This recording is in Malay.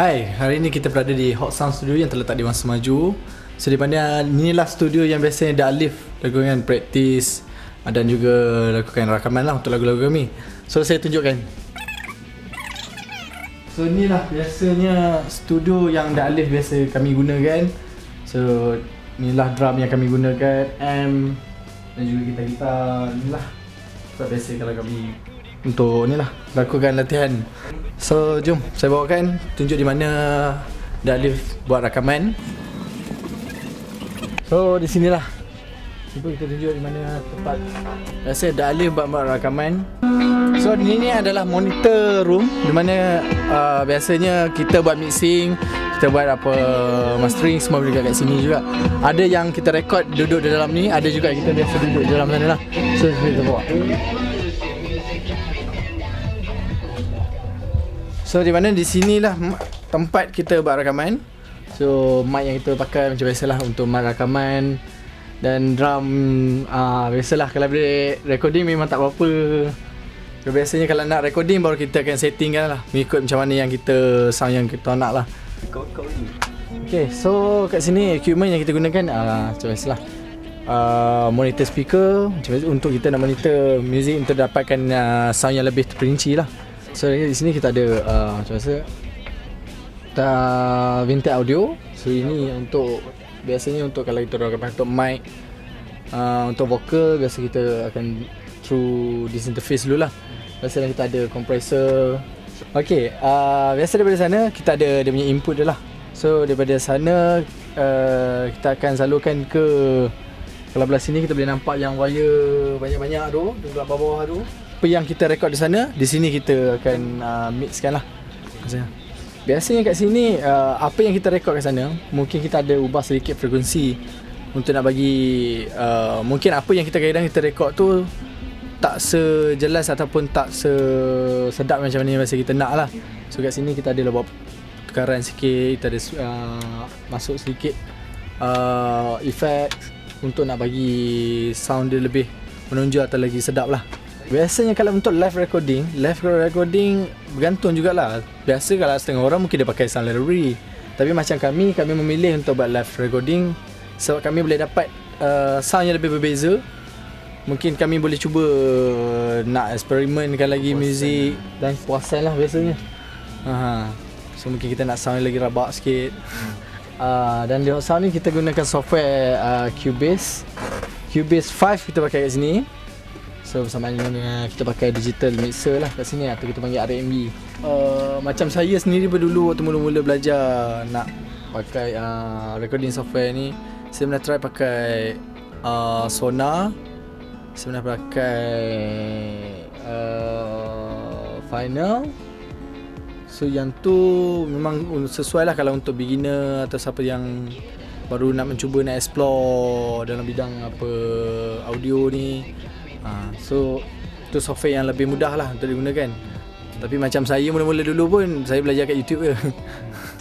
Hai, hari ini kita berada di Hot Sound Studio yang terletak di Masa Maju. So di mana inilah studio yang biasanya Dak Alif lakukan praktis dan juga lakukan rakaman lah untuk lagu-lagu kami. So saya tunjukkan. So inilah biasanya studio yang Dak Alif biasa kami gunakan. So inilah drum yang kami gunakan, amp dan juga gitar-gitar. Inilah sebab biasa kalau kami untuk ni lah lakukan latihan. So jom saya bawakan tunjuk di mana Dalif buat rakaman. So di sinilah. Cuba kita tunjuk di mana tempat Rasa Dalif buat, buat rakaman. So ini ni adalah monitor room di mana uh, biasanya kita buat mixing, kita buat apa mastering semua boleh kat sini juga. Ada yang kita record duduk di dalam ni, ada juga kita biasa duduk di dalam sana lah. So kita bawa. So di mana di sinilah tempat kita buat rakaman. So mic yang kita pakai macam biasalah untuk mic rakaman dan drum ah uh, biasalah kalau boleh recording memang tak apa-apa. So, biasanya kalau nak recording baru kita akan setting kan lah mengikut macam mana yang kita sound yang kita nak lah. Okay, so kat sini equipment yang kita gunakan uh, macam biasalah. Uh, monitor speaker macam biasa untuk kita nak monitor music untuk dapatkan uh, sound yang lebih terperinci lah. So di sini kita ada uh, macam biasa kita vintage audio. So ini untuk biasanya untuk kalau kita orang untuk mic uh, untuk vokal biasa kita akan through this interface dulu lah. Biasanya kita ada compressor. Okay, uh, biasa daripada sana kita ada dia punya input dia lah. So daripada sana uh, kita akan salurkan ke kalau belah sini kita boleh nampak yang wire banyak-banyak tu, di bawah-bawah tu apa yang kita rekod di sana di sini kita akan uh, mixkan lah. Biasanya kat sini uh, apa yang kita rekod kat sana mungkin kita ada ubah sedikit frekuensi untuk nak bagi uh, mungkin apa yang kita kadang kita rekod tu tak sejelas ataupun tak sedap macam mana biasa kita nak lah. So kat sini kita ada buat tukaran sikit kita ada uh, masuk sedikit uh, effect untuk nak bagi sound dia lebih menonjol atau lagi sedap lah Biasanya kalau untuk live recording, live recording bergantung jugalah. Biasa kalau setengah orang mungkin dia pakai sound library. Tapi macam kami, kami memilih untuk buat live recording sebab kami boleh dapat uh, sound yang lebih berbeza. Mungkin kami boleh cuba nak eksperimenkan lagi muzik dan puasan lah biasanya. Aha. So mungkin kita nak sound lagi rabak sikit. Uh, dan di sound ni kita gunakan software uh, Cubase. Cubase 5 kita pakai kat sini. So bersama dengan kita pakai digital mixer lah kat sini atau kita panggil RMB. Uh, macam saya sendiri dulu waktu mula-mula belajar nak pakai uh, recording software ni, saya pernah try pakai uh, Sonar. Saya pernah pakai uh, Final. So yang tu memang sesuai lah kalau untuk beginner atau siapa yang baru nak mencuba nak explore dalam bidang apa audio ni Ha, so itu software yang lebih mudah lah untuk digunakan. Tapi macam saya mula-mula dulu pun saya belajar kat YouTube je.